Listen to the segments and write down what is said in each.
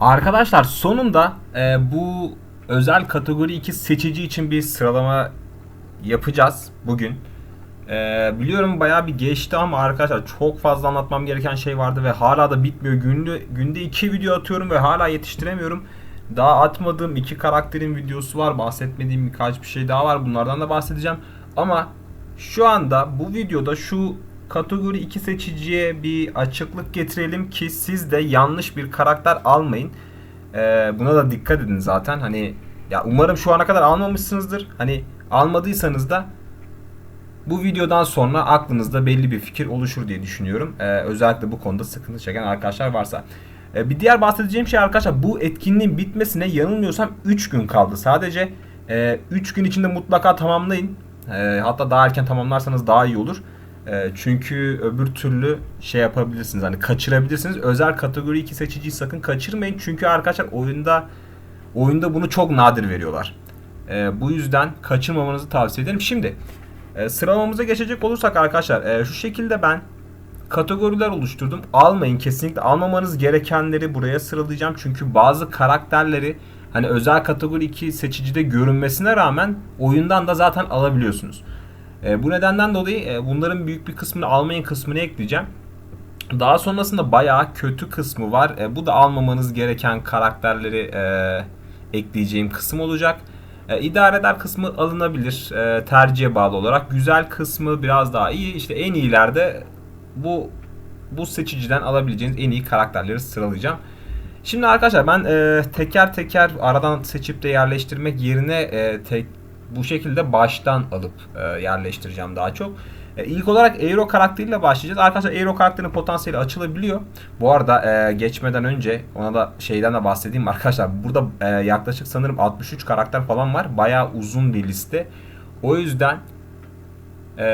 Arkadaşlar sonunda e, bu özel kategori 2 seçici için bir sıralama yapacağız bugün. E, biliyorum bayağı bir geçti ama arkadaşlar çok fazla anlatmam gereken şey vardı ve hala da bitmiyor. Günde, günde 2 video atıyorum ve hala yetiştiremiyorum. Daha atmadığım iki karakterin videosu var. Bahsetmediğim birkaç bir şey daha var. Bunlardan da bahsedeceğim. Ama şu anda bu videoda şu kategori 2 seçiciye bir açıklık getirelim ki siz de yanlış bir karakter almayın. Ee, buna da dikkat edin zaten. Hani ya umarım şu ana kadar almamışsınızdır. Hani almadıysanız da bu videodan sonra aklınızda belli bir fikir oluşur diye düşünüyorum. Ee, özellikle bu konuda sıkıntı çeken arkadaşlar varsa. Ee, bir diğer bahsedeceğim şey arkadaşlar bu etkinliğin bitmesine yanılmıyorsam 3 gün kaldı. Sadece 3 gün içinde mutlaka tamamlayın. Ee, hatta daha erken tamamlarsanız daha iyi olur. Ee, çünkü öbür türlü şey yapabilirsiniz hani kaçırabilirsiniz. Özel kategori 2 seçiciyi sakın kaçırmayın. Çünkü arkadaşlar oyunda oyunda bunu çok nadir veriyorlar. Ee, bu yüzden kaçırmamanızı tavsiye ederim. Şimdi e, sıralamamıza geçecek olursak arkadaşlar e, şu şekilde ben kategoriler oluşturdum. Almayın kesinlikle almamanız gerekenleri buraya sıralayacağım. Çünkü bazı karakterleri hani özel kategori 2 seçicide görünmesine rağmen oyundan da zaten alabiliyorsunuz. E, bu nedenden dolayı e, bunların büyük bir kısmını almayın kısmını ekleyeceğim. Daha sonrasında bayağı kötü kısmı var. E, bu da almamanız gereken karakterleri e, ekleyeceğim kısım olacak. E, idare eder kısmı alınabilir e, tercihe bağlı olarak. Güzel kısmı biraz daha iyi. İşte en iyilerde bu bu seçiciden alabileceğiniz en iyi karakterleri sıralayacağım. Şimdi arkadaşlar ben e, teker teker aradan seçip de yerleştirmek yerine e, tek bu şekilde baştan alıp e, yerleştireceğim daha çok. E, ilk olarak Aero karakteriyle başlayacağız. Arkadaşlar Aero karakterinin potansiyeli açılabiliyor. Bu arada e, geçmeden önce ona da şeyden de bahsedeyim arkadaşlar. Burada e, yaklaşık sanırım 63 karakter falan var. Bayağı uzun bir liste. O yüzden e,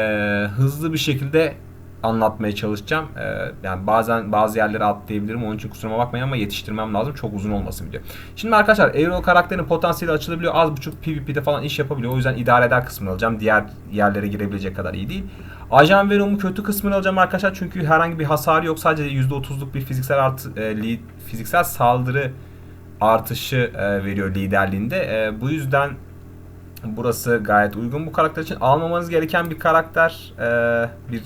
hızlı bir şekilde anlatmaya çalışacağım. Ee, yani bazen bazı yerleri atlayabilirim. Onun için kusuruma bakmayın ama yetiştirmem lazım. Çok uzun olmasın video. Şimdi arkadaşlar Aero karakterin potansiyeli açılabiliyor. Az buçuk PvP'de falan iş yapabiliyor. O yüzden idare eder kısmını alacağım. Diğer yerlere girebilecek kadar iyi değil. Ajan Venom'un kötü kısmını alacağım arkadaşlar. Çünkü herhangi bir hasarı yok. Sadece %30'luk bir fiziksel artı, e, fiziksel saldırı artışı e, veriyor liderliğinde. E, bu yüzden burası gayet uygun bu karakter için. Almamanız gereken bir karakter, e, bir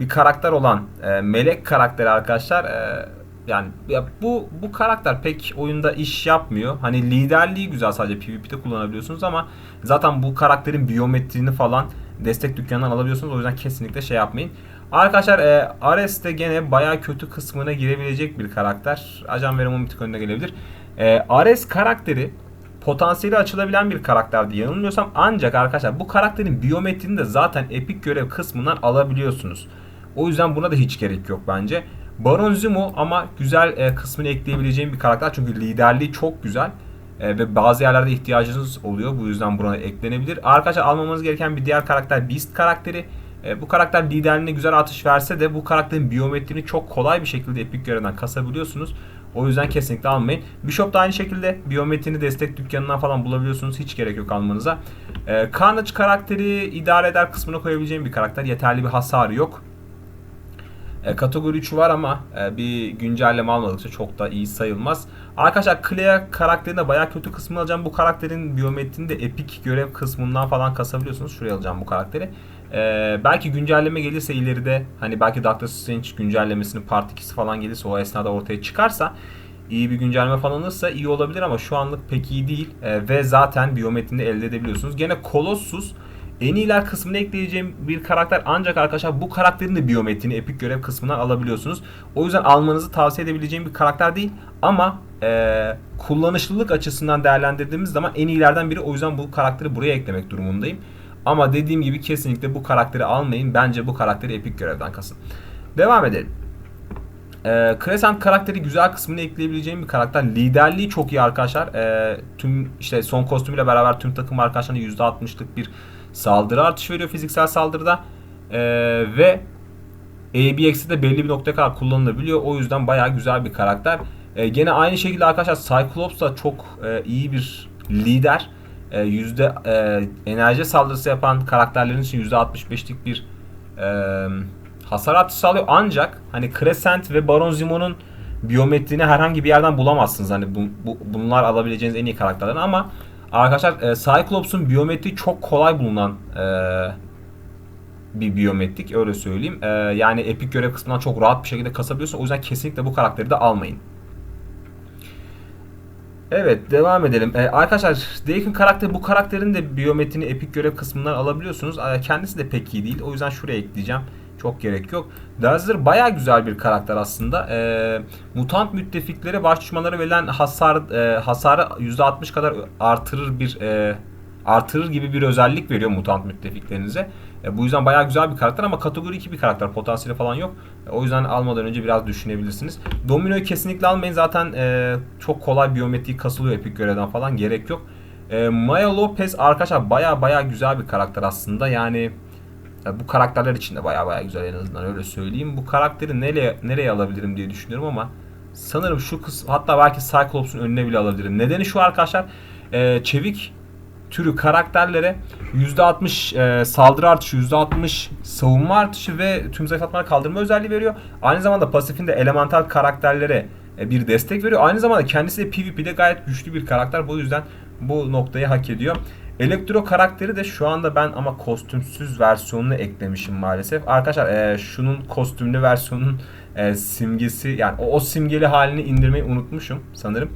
bir karakter olan e, melek karakteri arkadaşlar e, yani ya bu bu karakter pek oyunda iş yapmıyor. Hani liderliği güzel sadece PvP'de kullanabiliyorsunuz ama zaten bu karakterin biyometrini falan destek dükkanından alabiliyorsunuz. O yüzden kesinlikle şey yapmayın. Arkadaşlar e, Ares de gene baya kötü kısmına girebilecek bir karakter. Ajan Venom'un bir tık önüne gelebilir. E, Ares karakteri potansiyeli açılabilen bir karakterdi yanılmıyorsam. Ancak arkadaşlar bu karakterin biyometrini de zaten epik görev kısmından alabiliyorsunuz. O yüzden buna da hiç gerek yok bence. Baron Zemo ama güzel e, kısmını ekleyebileceğim bir karakter. Çünkü liderliği çok güzel. E, ve bazı yerlerde ihtiyacınız oluyor. Bu yüzden buna eklenebilir. Arkadaşlar almamanız gereken bir diğer karakter Beast karakteri. E, bu karakter liderliğine güzel atış verse de bu karakterin biyometrini çok kolay bir şekilde epik görevden kasabiliyorsunuz. O yüzden kesinlikle almayın. Bishop da aynı şekilde biyometrini destek dükkanından falan bulabiliyorsunuz. Hiç gerek yok almanıza. Carnage karakteri idare eder kısmına koyabileceğim bir karakter. Yeterli bir hasarı yok. E, kategori 3 var ama e, bir güncelleme almadıkça çok da iyi sayılmaz. Arkadaşlar Clea karakterinde bayağı kötü kısmını alacağım. Bu karakterin biyometrini de epik görev kısmından falan kasabiliyorsunuz. Şuraya alacağım bu karakteri. E, belki güncelleme gelirse ileride hani belki Doctor Strange güncellemesinin part 2'si falan gelirse o esnada ortaya çıkarsa iyi bir güncelleme falan alırsa iyi olabilir ama şu anlık pek iyi değil. E, ve zaten biyometrini elde edebiliyorsunuz. Gene Colossus en iyiler kısmına ekleyeceğim bir karakter ancak arkadaşlar bu karakterin de biyometrini epik görev kısmından alabiliyorsunuz. O yüzden almanızı tavsiye edebileceğim bir karakter değil ama e, kullanışlılık açısından değerlendirdiğimiz zaman en iyilerden biri. O yüzden bu karakteri buraya eklemek durumundayım. Ama dediğim gibi kesinlikle bu karakteri almayın. Bence bu karakteri epik görevden kasın. Devam edelim. E, Crescent karakteri güzel kısmını ekleyebileceğim bir karakter. Liderliği çok iyi arkadaşlar. E, tüm işte son kostümüyle beraber tüm takım arkadaşlarına %60'lık bir saldırı artışı veriyor fiziksel saldırıda. Ee, ve ABX'i de belli bir noktaya kadar kullanılabiliyor. O yüzden bayağı güzel bir karakter. Ee, gene aynı şekilde arkadaşlar Cyclops da çok e, iyi bir lider. E, yüzde e, enerji saldırısı yapan karakterlerin için yüzde 65'lik bir e, hasar artışı sağlıyor. Ancak hani Crescent ve Baron Zemo'nun biyometrini herhangi bir yerden bulamazsınız. Hani bu, bu- bunlar alabileceğiniz en iyi karakterler ama arkadaşlar e, Cyclops'un biyometri çok kolay bulunan e, bir biyometrik öyle söyleyeyim. E, yani epik görev kısmından çok rahat bir şekilde kasabiliyorsun. O yüzden kesinlikle bu karakteri de almayın. Evet devam edelim. Ee, arkadaşlar Deacon karakteri bu karakterin de biyometrini epik görev kısmından alabiliyorsunuz. Ee, kendisi de pek iyi değil. O yüzden şuraya ekleyeceğim. Çok gerek yok. Dazzler baya güzel bir karakter aslında. Ee, mutant müttefiklere baş düşmanlara verilen hasar e, hasarı %60 kadar artırır bir e, artırır gibi bir özellik veriyor mutant müttefiklerinize. E, bu yüzden bayağı güzel bir karakter ama kategori 2 bir karakter. Potansiyeli falan yok. E, o yüzden almadan önce biraz düşünebilirsiniz. Domino'yu kesinlikle almayın. Zaten e, çok kolay biyometrik kasılıyor epik görevden falan. Gerek yok. E, Maya Lopez arkadaşlar bayağı bayağı güzel bir karakter aslında. Yani e, bu karakterler için de bayağı bayağı güzel en azından öyle söyleyeyim. Bu karakteri nereye nereye alabilirim diye düşünüyorum ama sanırım şu kısım hatta belki Cyclops'un önüne bile alabilirim. Nedeni şu arkadaşlar. E, çevik türü karakterlere %60 e, saldırı artışı, %60 savunma artışı ve tüm zayıflatmaları kaldırma özelliği veriyor. Aynı zamanda pasifinde elemental karakterlere e, bir destek veriyor. Aynı zamanda kendisi de PvP'de gayet güçlü bir karakter. Bu yüzden bu noktayı hak ediyor. Elektro karakteri de şu anda ben ama kostümsüz versiyonunu eklemişim maalesef. Arkadaşlar e, şunun kostümlü versiyonun e, simgesi yani o, o simgeli halini indirmeyi unutmuşum sanırım.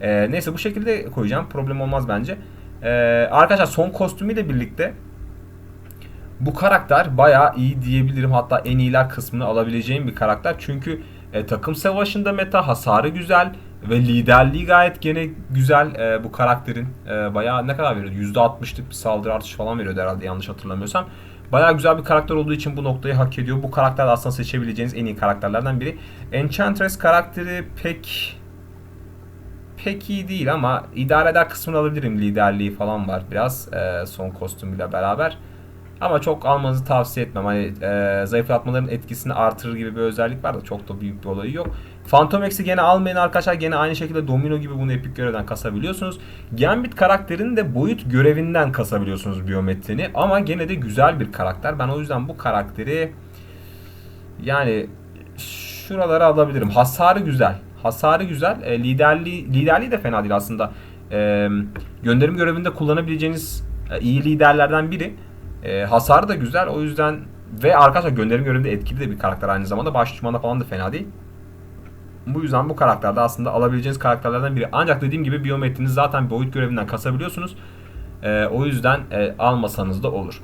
E, neyse bu şekilde koyacağım. Problem olmaz bence. Ee, arkadaşlar son kostümüyle birlikte bu karakter bayağı iyi diyebilirim. Hatta en iyiler kısmını alabileceğim bir karakter. Çünkü e, takım savaşında meta hasarı güzel ve liderliği gayet gene güzel e, bu karakterin. E, bayağı ne kadar veriyor? %60'lık bir saldırı artışı falan veriyordu herhalde yanlış hatırlamıyorsam. Bayağı güzel bir karakter olduğu için bu noktayı hak ediyor. Bu karakter de aslında seçebileceğiniz en iyi karakterlerden biri. Enchantress karakteri pek pek iyi değil ama idare eder kısmını alabilirim. Liderliği falan var biraz e, son kostümüyle beraber. Ama çok almanızı tavsiye etmem. Hani e, zayıflatmaların etkisini artırır gibi bir özellik var da çok da büyük bir olayı yok. Phantom X'i gene almayın arkadaşlar. Gene aynı şekilde Domino gibi bunu epik görevden kasabiliyorsunuz. Gambit karakterini de boyut görevinden kasabiliyorsunuz biyometrini. Ama gene de güzel bir karakter. Ben o yüzden bu karakteri yani şuralara alabilirim. Hasarı güzel. Hasarı güzel. E, liderliği liderliği de fena değil aslında. E, gönderim görevinde kullanabileceğiniz e, iyi liderlerden biri. E, hasarı da güzel. O yüzden ve arkadaşlar gönderim görevinde etkili de bir karakter aynı zamanda. Baş düşmanda falan da fena değil. Bu yüzden bu karakterde aslında alabileceğiniz karakterlerden biri. Ancak dediğim gibi biyometrinizi zaten boyut görevinden kasabiliyorsunuz. E, o yüzden e, almasanız da olur.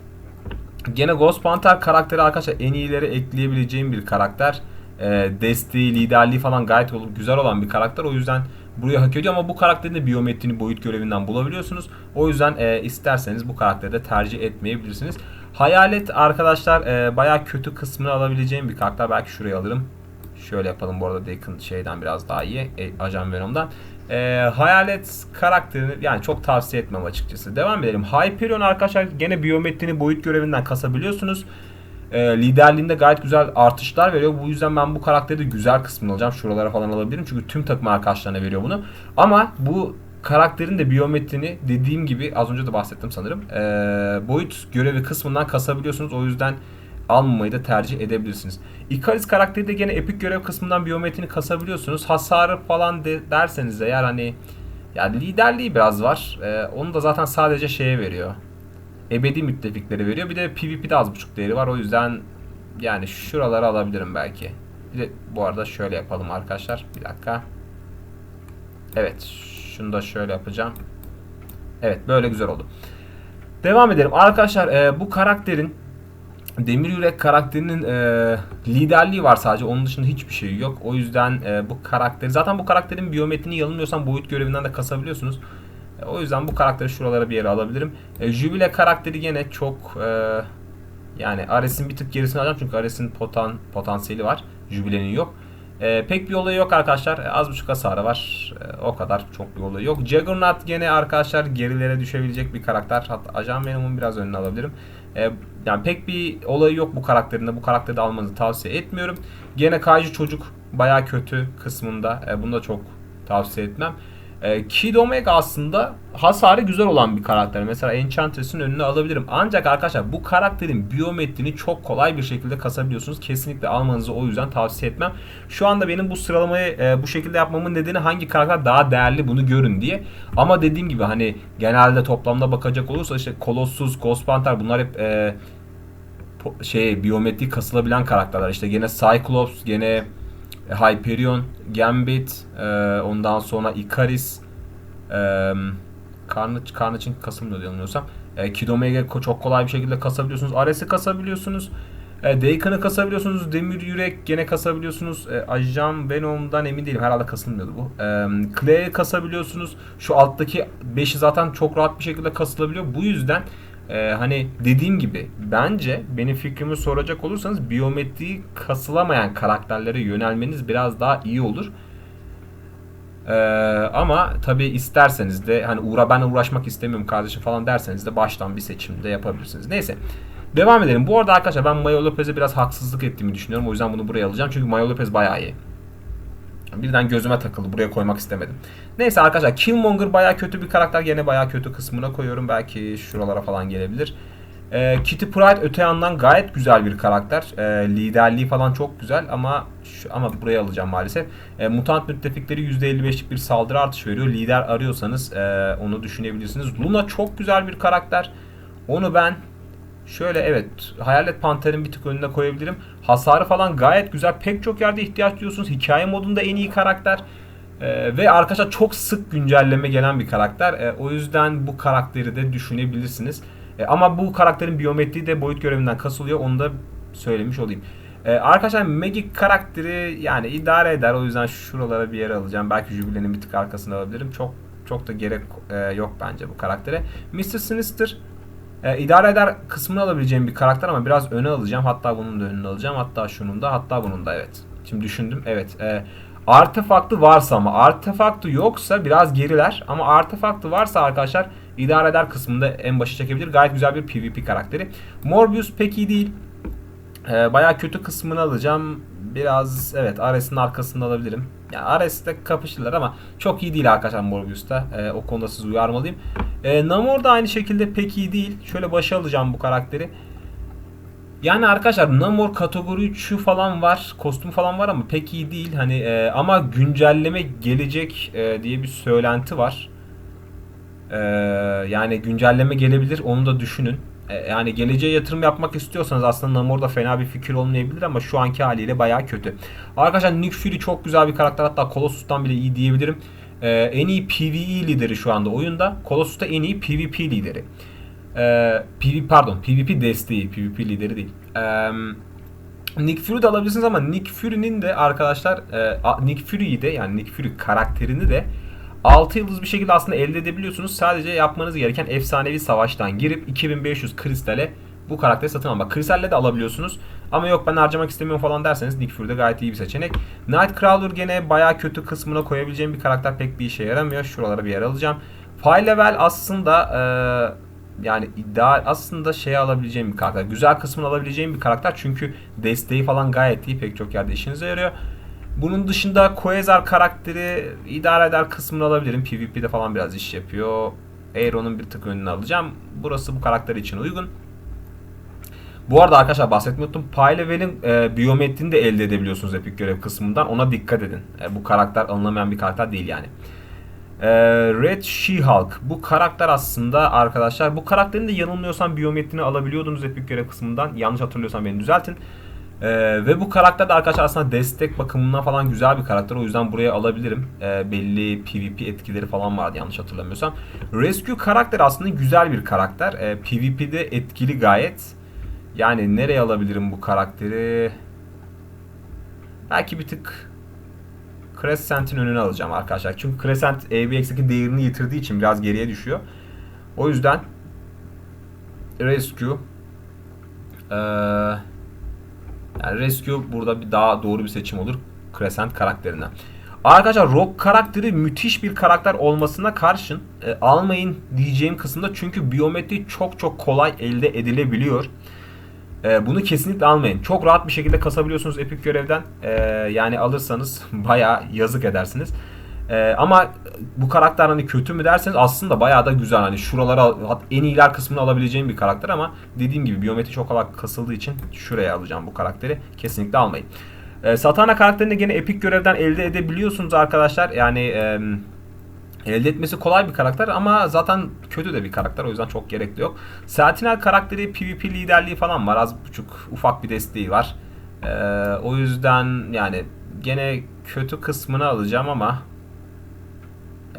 Gene Ghost Panther karakteri arkadaşlar en iyileri ekleyebileceğim bir karakter. E, desteği, liderliği falan gayet güzel olan bir karakter. O yüzden buraya hak ediyor ama bu karakterin de biyometrini boyut görevinden bulabiliyorsunuz. O yüzden e, isterseniz bu karakteri de tercih etmeyebilirsiniz. Hayalet arkadaşlar e, bayağı kötü kısmını alabileceğim bir karakter. Belki şuraya alırım. Şöyle yapalım bu arada Deacon şeyden biraz daha iyi. E, Ajan Venom'dan. E, Hayalet karakterini yani çok tavsiye etmem açıkçası. Devam edelim. Hyperion arkadaşlar gene biyometrini boyut görevinden kasabiliyorsunuz. E, liderliğinde gayet güzel artışlar veriyor. Bu yüzden ben bu karakteri de güzel kısmını alacağım. Şuralara falan alabilirim. Çünkü tüm takım arkadaşlarına veriyor bunu. Ama bu karakterin de biyometrini dediğim gibi az önce de bahsettim sanırım. E, boyut görevi kısmından kasabiliyorsunuz. O yüzden almamayı da tercih edebilirsiniz. Icaris karakteri de gene epik görev kısmından biyometrini kasabiliyorsunuz. Hasarı falan de, derseniz eğer hani yani liderliği biraz var. Ee, onu da zaten sadece şeye veriyor. Ebedi müttefikleri veriyor. Bir de PvP'de az buçuk değeri var. O yüzden yani şuraları alabilirim belki. Bir de bu arada şöyle yapalım arkadaşlar. Bir dakika. Evet. Şunu da şöyle yapacağım. Evet böyle güzel oldu. Devam edelim. Arkadaşlar e, bu karakterin Demir Yürek karakterinin e, liderliği var sadece. Onun dışında hiçbir şey yok. O yüzden e, bu karakteri zaten bu karakterin biyometrini yanılmıyorsam boyut görevinden de kasabiliyorsunuz. E, o yüzden bu karakteri şuralara bir yere alabilirim. E, Jubile karakteri gene çok e, yani Ares'in bir tık gerisini alacağım çünkü Ares'in potan potansiyeli var. Jubile'nin yok. E, pek bir olayı yok arkadaşlar. E, az buçuk hasarı var. E, o kadar çok bir olayı yok. Juggernaut gene arkadaşlar gerilere düşebilecek bir karakter. Hatta Ajan Venom'un biraz önüne alabilirim. E, yani pek bir olayı yok bu karakterinde. Bu karakteri de almanızı tavsiye etmiyorum. Gene Kaiju çocuk baya kötü kısmında. E, bunu da çok tavsiye etmem. E, Kid Omega aslında hasarı güzel olan bir karakter. Mesela Enchantress'in önüne alabilirim. Ancak arkadaşlar bu karakterin biyometrini çok kolay bir şekilde kasabiliyorsunuz. Kesinlikle almanızı o yüzden tavsiye etmem. Şu anda benim bu sıralamayı e, bu şekilde yapmamın nedeni hangi karakter daha değerli bunu görün diye. Ama dediğim gibi hani genelde toplamda bakacak olursa işte Colossus, Ghost Panther bunlar hep e, şey biyometrik kasılabilen karakterler. İşte gene Cyclops, gene Hyperion, Gambit, e, ondan sonra Icaris, e, Carnage, Carnage'in kasılmıyor yanılmıyorsam. E, Kid çok kolay bir şekilde kasabiliyorsunuz. Ares'i kasabiliyorsunuz. E, Daken'ı kasabiliyorsunuz. Demir Yürek gene kasabiliyorsunuz. E, Ajan Venom'dan emin değilim. Herhalde kasılmıyordu bu. E, Clay'i kasabiliyorsunuz. Şu alttaki 5'i zaten çok rahat bir şekilde kasılabiliyor. Bu yüzden e, hani dediğim gibi bence benim fikrimi soracak olursanız biyometriği kasılamayan karakterlere yönelmeniz biraz daha iyi olur. Ee, ama tabi isterseniz de hani uğra ben uğraşmak istemiyorum kardeşim falan derseniz de baştan bir seçimde yapabilirsiniz. Neyse. Devam edelim. Bu arada arkadaşlar ben Mayo Lopez'e biraz haksızlık ettiğimi düşünüyorum. O yüzden bunu buraya alacağım. Çünkü Mayo Lopez bayağı iyi. Birden gözüme takıldı. Buraya koymak istemedim. Neyse arkadaşlar Killmonger bayağı kötü bir karakter. Gene bayağı kötü kısmına koyuyorum. Belki şuralara falan gelebilir. Ee, Kitty Pryde öte yandan gayet güzel bir karakter. Ee, liderliği falan çok güzel ama şu, ama buraya alacağım maalesef. Ee, mutant müttefikleri %55'lik bir saldırı artışı veriyor. Lider arıyorsanız e, onu düşünebilirsiniz. Luna çok güzel bir karakter. Onu ben şöyle evet Hayalet Panter'in bir tık önüne koyabilirim. Hasarı falan gayet güzel. Pek çok yerde ihtiyaç duyuyorsunuz. Hikaye modunda en iyi karakter. Ee, ve arkadaşlar çok sık güncelleme gelen bir karakter. Ee, o yüzden bu karakteri de düşünebilirsiniz. E, ama bu karakterin biyometriği de boyut görevinden kasılıyor. Onu da söylemiş olayım. E, arkadaşlar Magic karakteri yani idare eder. O yüzden şuralara bir yere alacağım. Belki Jubilee'nin bir tık arkasına alabilirim. Çok çok da gerek e, yok bence bu karaktere. Mr. Sinister e, idare eder kısmını alabileceğim bir karakter ama biraz öne alacağım. Hatta bunun da önüne alacağım. Hatta şunun da hatta bunun da evet. Şimdi düşündüm. Evet. E, artefaktı varsa ama artefaktı yoksa biraz geriler. Ama artefaktı varsa arkadaşlar idare eder kısmında en başa çekebilir. Gayet güzel bir PvP karakteri. Morbius pek iyi değil. Ee, bayağı kötü kısmını alacağım. Biraz evet Ares'in arkasında alabilirim. Yani Ares'te kapışırlar ama çok iyi değil arkadaşlar Morbius'ta. Ee, o konuda sizi uyarmalıyım. Ee, Namor da aynı şekilde pek iyi değil. Şöyle başa alacağım bu karakteri. Yani arkadaşlar Namor kategori 3'ü falan var. Kostüm falan var ama pek iyi değil. Hani e, ama güncelleme gelecek e, diye bir söylenti var. Ee, yani güncelleme gelebilir onu da düşünün. Ee, yani geleceğe yatırım yapmak istiyorsanız aslında Namor da fena bir fikir olmayabilir ama şu anki haliyle bayağı kötü. Arkadaşlar Nick Fury çok güzel bir karakter hatta Colossus'tan bile iyi diyebilirim. Ee, en iyi PvE lideri şu anda oyunda. Colossus da en iyi PvP lideri. Ee, PvP pardon PvP desteği PvP lideri değil. Ee, Nick Fury de alabilirsiniz ama Nick Fury'nin de arkadaşlar e, Nick Fury'yi de yani Nick Fury karakterini de 6 yıldız bir şekilde aslında elde edebiliyorsunuz. Sadece yapmanız gereken efsanevi savaştan girip 2500 kristale bu karakteri satın almak. Kristalle de alabiliyorsunuz. Ama yok ben harcamak istemiyorum falan derseniz Nick Fury gayet iyi bir seçenek. Nightcrawler gene baya kötü kısmına koyabileceğim bir karakter pek bir işe yaramıyor. Şuralara bir yer alacağım. Fire level aslında e, yani ideal aslında şey alabileceğim bir karakter. Güzel kısmını alabileceğim bir karakter. Çünkü desteği falan gayet iyi. Pek çok yerde işinize yarıyor. Bunun dışında Koezar karakteri idare eder kısmını alabilirim. PvP'de falan biraz iş yapıyor. Aeron'un bir tık önüne alacağım. Burası bu karakter için uygun. Bu arada arkadaşlar bahsetmeyi unuttum. Pylevel'in e, biyometrini de elde edebiliyorsunuz Epic görev kısmından. Ona dikkat edin. E, bu karakter alınamayan bir karakter değil yani. E, Red She-Hulk. Bu karakter aslında arkadaşlar. Bu karakterin de yanılmıyorsam biyometrini alabiliyordunuz Epic görev kısmından. Yanlış hatırlıyorsam beni düzeltin. Ee, ve bu karakter de arkadaşlar aslında destek bakımından falan güzel bir karakter. O yüzden buraya alabilirim. Ee, belli PvP etkileri falan vardı yanlış hatırlamıyorsam. Rescue karakter aslında güzel bir karakter. Ee, PvP'de etkili gayet. Yani nereye alabilirim bu karakteri? Belki bir tık Crescent'in önüne alacağım arkadaşlar. Çünkü Crescent ABX'deki değerini yitirdiği için biraz geriye düşüyor. O yüzden Rescue Eee yani Rescue burada bir daha doğru bir seçim olur Crescent karakterinden. Arkadaşlar Rock karakteri müthiş bir karakter olmasına karşın e, almayın diyeceğim kısımda çünkü biyometri çok çok kolay elde edilebiliyor. E, bunu kesinlikle almayın. Çok rahat bir şekilde kasabiliyorsunuz Epic görevden. E, yani alırsanız baya yazık edersiniz. Ee, ama bu karakter hani kötü mü derseniz aslında bayağı da güzel. Hani şuralara en iyiler kısmını alabileceğim bir karakter ama dediğim gibi biyometri çok kolay kasıldığı için şuraya alacağım bu karakteri. Kesinlikle almayın. Ee, Satana karakterini gene epik görevden elde edebiliyorsunuz arkadaşlar. Yani e, elde etmesi kolay bir karakter ama zaten kötü de bir karakter o yüzden çok gerekli yok. Sentinel karakteri PvP liderliği falan var. Az buçuk ufak bir desteği var. Ee, o yüzden yani gene kötü kısmını alacağım ama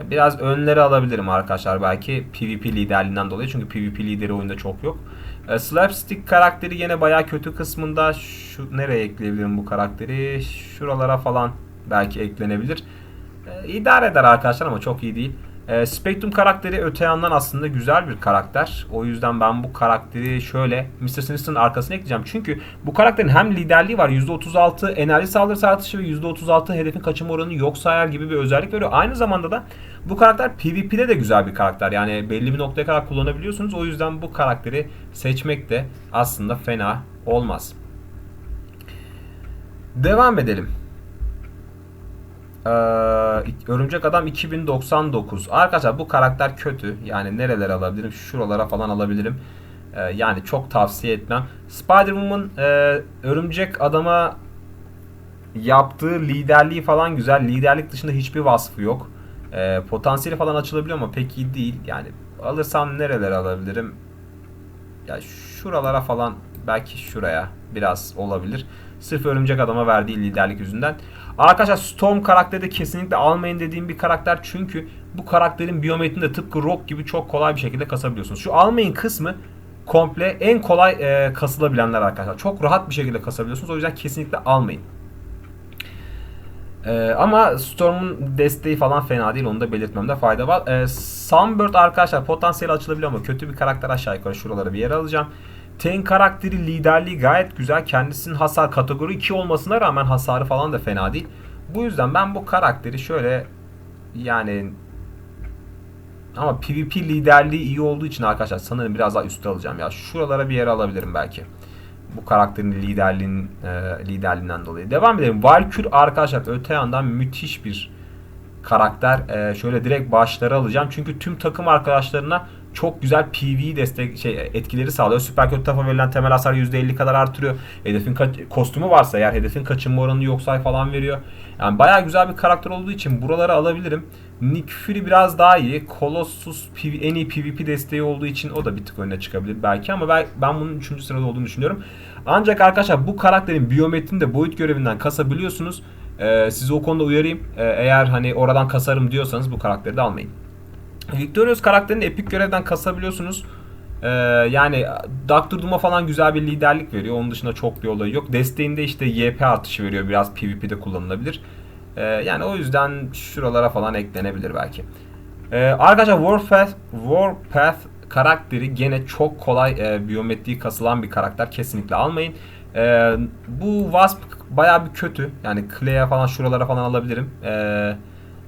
biraz önleri alabilirim arkadaşlar belki PvP liderliğinden dolayı çünkü PvP lideri oyunda çok yok. Ee, Slapstick karakteri yine baya kötü kısmında şu nereye ekleyebilirim bu karakteri? Şuralara falan belki eklenebilir. Ee, idare eder arkadaşlar ama çok iyi değil. Ee, Spectrum karakteri öte yandan aslında güzel bir karakter. O yüzden ben bu karakteri şöyle Mr. Sinister'ın arkasına ekleyeceğim. Çünkü bu karakterin hem liderliği var %36 enerji saldırısı artışı ve %36 hedefin kaçım oranı yok sayar gibi bir özellik veriyor. Aynı zamanda da bu karakter PvP'de de güzel bir karakter. Yani belli bir noktaya kadar kullanabiliyorsunuz. O yüzden bu karakteri seçmek de aslında fena olmaz. Devam edelim. Ee, Örümcek Adam 2099. Arkadaşlar bu karakter kötü. Yani nerelere alabilirim? Şuralara falan alabilirim. Ee, yani çok tavsiye etmem. Spider-Woman e, Örümcek Adam'a yaptığı liderliği falan güzel. Liderlik dışında hiçbir vasfı yok. Ee, potansiyeli falan açılabiliyor ama pek iyi değil. Yani alırsam nerelere alabilirim? Ya şuralara falan belki şuraya biraz olabilir. Sırf örümcek adama verdiği liderlik yüzünden. Arkadaşlar Storm karakteri de kesinlikle almayın dediğim bir karakter. Çünkü bu karakterin biyometrini de tıpkı Rock gibi çok kolay bir şekilde kasabiliyorsunuz. Şu almayın kısmı komple en kolay e, kasılabilenler arkadaşlar. Çok rahat bir şekilde kasabiliyorsunuz. O yüzden kesinlikle almayın. Ee, ama Storm'un desteği falan fena değil. Onu da belirtmemde fayda var. Ee, Sunbird arkadaşlar potansiyeli açılabiliyor ama kötü bir karakter aşağı yukarı şuralara bir yere alacağım. Ten karakteri liderliği gayet güzel. Kendisinin hasar kategori 2 olmasına rağmen hasarı falan da fena değil. Bu yüzden ben bu karakteri şöyle yani ama PvP liderliği iyi olduğu için arkadaşlar sanırım biraz daha üstte alacağım ya. Şuralara bir yere alabilirim belki. Bu karakterin liderliğin e, liderliğinden dolayı. Devam edelim. Valkür arkadaşlar öte yandan müthiş bir karakter. E, şöyle direkt başları alacağım. Çünkü tüm takım arkadaşlarına çok güzel PV destek şey etkileri sağlıyor. Süper kötü tarafa verilen temel hasar %50 kadar artırıyor. Hedefin kostümü varsa eğer hedefin kaçınma oranı yoksa falan veriyor. Yani bayağı güzel bir karakter olduğu için buraları alabilirim. Nick Fury biraz daha iyi. Colossus PV, en iyi PvP desteği olduğu için o da bir tık önüne çıkabilir belki ama ben, ben bunun 3. sırada olduğunu düşünüyorum. Ancak arkadaşlar bu karakterin biyometrini de boyut görevinden kasabiliyorsunuz. Ee, sizi o konuda uyarayım. Ee, eğer hani oradan kasarım diyorsanız bu karakteri de almayın. Victorious karakterini epik görevden kasabiliyorsunuz. Ee, yani Doctor Doom'a falan güzel bir liderlik veriyor. Onun dışında çok bir olayı yok. Desteğinde işte YP artışı veriyor. Biraz PvP'de kullanılabilir. Ee, yani o yüzden şuralara falan eklenebilir belki. Ee, arkadaşlar Warpath, Warpath karakteri gene çok kolay e, biyometriği kasılan bir karakter. Kesinlikle almayın. Ee, bu Wasp baya bir kötü. Yani Clay'e falan şuralara falan alabilirim. Eee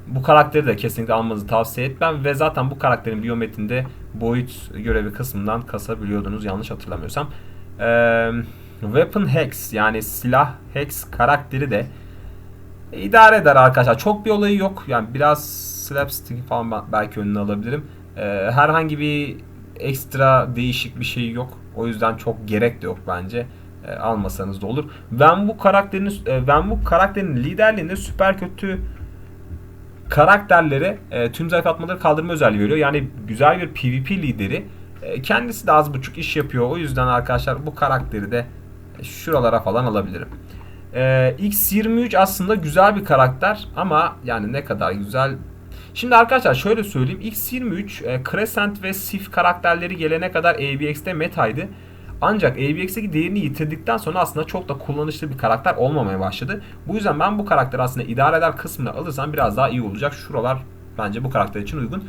bu karakteri de kesinlikle almanızı tavsiye etmem ve zaten bu karakterin biyometrinde boyut görevi kısmından kasabiliyordunuz yanlış hatırlamıyorsam. Ee, Weapon Hex yani silah Hex karakteri de idare eder arkadaşlar. Çok bir olayı yok. Yani biraz slapstick falan belki önüne alabilirim. Ee, herhangi bir ekstra değişik bir şey yok. O yüzden çok gerek de yok bence. Ee, almasanız da olur. Ben bu karakterin ben bu karakterin liderliğinde süper kötü karakterlere e, tüm zayıflatmaları kaldırma özelliği veriyor. Yani güzel bir PvP lideri. E, kendisi de az buçuk iş yapıyor. O yüzden arkadaşlar bu karakteri de şuralara falan alabilirim. E, X23 aslında güzel bir karakter ama yani ne kadar güzel. Şimdi arkadaşlar şöyle söyleyeyim. X23 e, Crescent ve Sif karakterleri gelene kadar ABX'te metaydı. Ancak ABX'deki değerini yitirdikten sonra aslında çok da kullanışlı bir karakter olmamaya başladı. Bu yüzden ben bu karakteri aslında idare eder kısmını alırsam biraz daha iyi olacak. Şuralar bence bu karakter için uygun.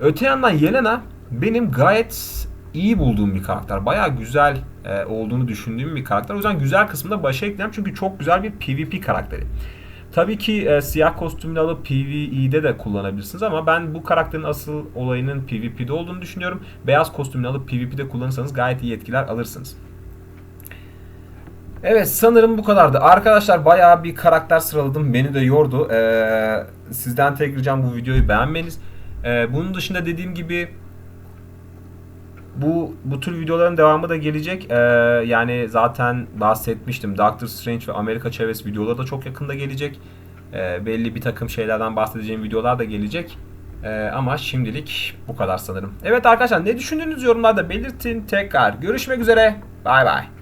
Öte yandan Yelena benim gayet iyi bulduğum bir karakter. Baya güzel e, olduğunu düşündüğüm bir karakter. O yüzden güzel kısmında başa ekleyeceğim çünkü çok güzel bir PvP karakteri. Tabii ki e, siyah kostümünü alıp PvE'de de kullanabilirsiniz ama ben bu karakterin asıl olayının PvP'de olduğunu düşünüyorum. Beyaz kostümünü alıp PvP'de kullanırsanız gayet iyi etkiler alırsınız. Evet sanırım bu kadardı. Arkadaşlar bayağı bir karakter sıraladım. Beni de yordu. Ee, sizden tek ricam bu videoyu beğenmeniz. Ee, bunun dışında dediğim gibi bu bu tür videoların devamı da gelecek. Ee, yani zaten bahsetmiştim. Doctor Strange ve Amerika çevresi videoları da çok yakında gelecek. Ee, belli bir takım şeylerden bahsedeceğim videolar da gelecek. Ee, ama şimdilik bu kadar sanırım. Evet arkadaşlar ne düşündüğünüz yorumlarda belirtin tekrar. Görüşmek üzere. Bay bay.